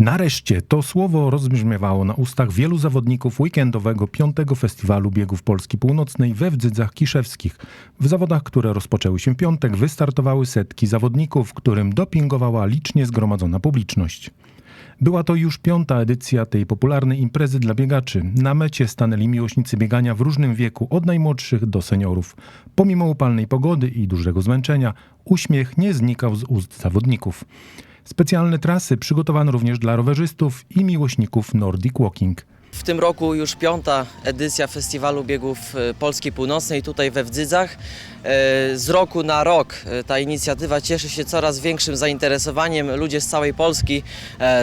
Nareszcie to słowo rozbrzmiewało na ustach wielu zawodników weekendowego piątego festiwalu biegów Polski Północnej we Wdzydzach Kiszewskich. W zawodach, które rozpoczęły się piątek, wystartowały setki zawodników, którym dopingowała licznie zgromadzona publiczność. Była to już piąta edycja tej popularnej imprezy dla biegaczy. Na mecie stanęli miłośnicy biegania w różnym wieku, od najmłodszych do seniorów. Pomimo upalnej pogody i dużego zmęczenia, uśmiech nie znikał z ust zawodników. Specjalne trasy przygotowano również dla rowerzystów i miłośników Nordic Walking. W tym roku już piąta edycja Festiwalu Biegów e, Polski Północnej tutaj we Wdzydzach. E, Z roku na rok e, ta inicjatywa cieszy się coraz większym zainteresowaniem. Ludzie z całej Polski,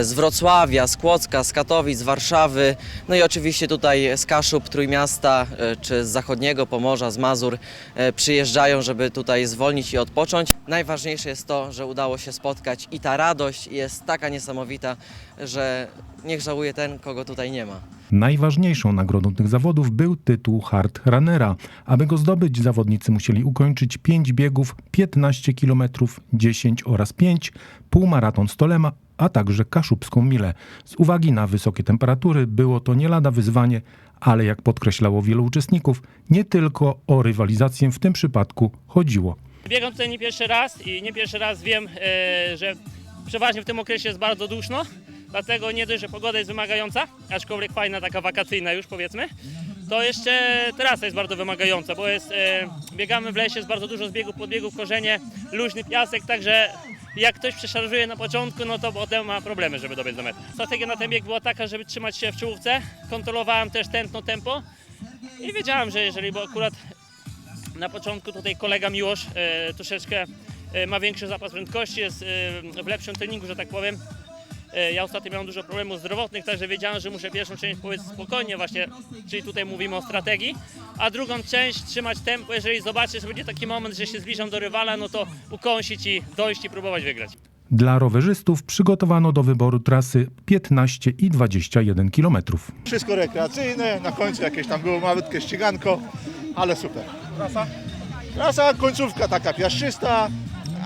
z Wrocławia, z Kłodzka, z Katowic, z Warszawy, no i oczywiście tutaj z Kaszub, Trójmiasta, czy z zachodniego Pomorza, z Mazur przyjeżdżają, żeby tutaj zwolnić i odpocząć. Najważniejsze jest to, że udało się spotkać i ta radość jest taka niesamowita, że niech żałuje ten, kogo tutaj nie ma. Najważniejszą nagrodą tych zawodów był tytuł Hard Runnera. Aby go zdobyć, zawodnicy musieli ukończyć 5 biegów, 15 km, 10 oraz 5, półmaraton Stolema, a także kaszubską milę. Z uwagi na wysokie temperatury było to nie lada wyzwanie, ale jak podkreślało wielu uczestników, nie tylko o rywalizację w tym przypadku chodziło. Biegam tutaj nie pierwszy raz i nie pierwszy raz wiem, e, że przeważnie w tym okresie jest bardzo duszno, dlatego nie dość, że pogoda jest wymagająca, aczkolwiek fajna, taka wakacyjna już powiedzmy, to jeszcze trasa jest bardzo wymagająca, bo jest, e, biegamy w lesie, jest bardzo dużo zbiegów, podbiegów, korzenie, luźny piasek, także jak ktoś przeszarżuje na początku, no to potem ma problemy, żeby dobiec do mety. Strategia na ten bieg była taka, żeby trzymać się w czołówce, kontrolowałem też tętno, tempo i wiedziałem, że jeżeli, bo akurat na początku tutaj kolega Miłosz e, troszeczkę e, ma większy zapas prędkości, jest e, w lepszym treningu, że tak powiem. E, ja ostatnio miałem dużo problemów zdrowotnych, także wiedziałem, że muszę pierwszą część powiedzieć spokojnie właśnie, czyli tutaj mówimy o strategii, a drugą część trzymać tempo, jeżeli zobaczę, że będzie taki moment, że się zbliżam do rywala, no to ukąsić i dojść i próbować wygrać. Dla rowerzystów przygotowano do wyboru trasy 15 i 21 kilometrów. Wszystko rekreacyjne, na końcu jakieś tam było malutkie ściganko, ale super. Trasa? Trasa, końcówka taka piaszczysta,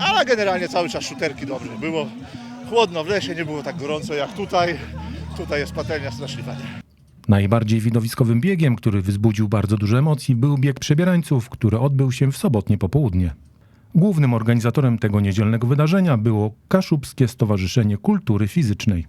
ale generalnie cały czas szuterki dobrze. Było chłodno w lesie, nie było tak gorąco jak tutaj. Tutaj jest patelnia straszliwa. Najbardziej widowiskowym biegiem, który wzbudził bardzo dużo emocji, był bieg przebierańców, który odbył się w sobotnie popołudnie. Głównym organizatorem tego niedzielnego wydarzenia było Kaszubskie Stowarzyszenie Kultury Fizycznej.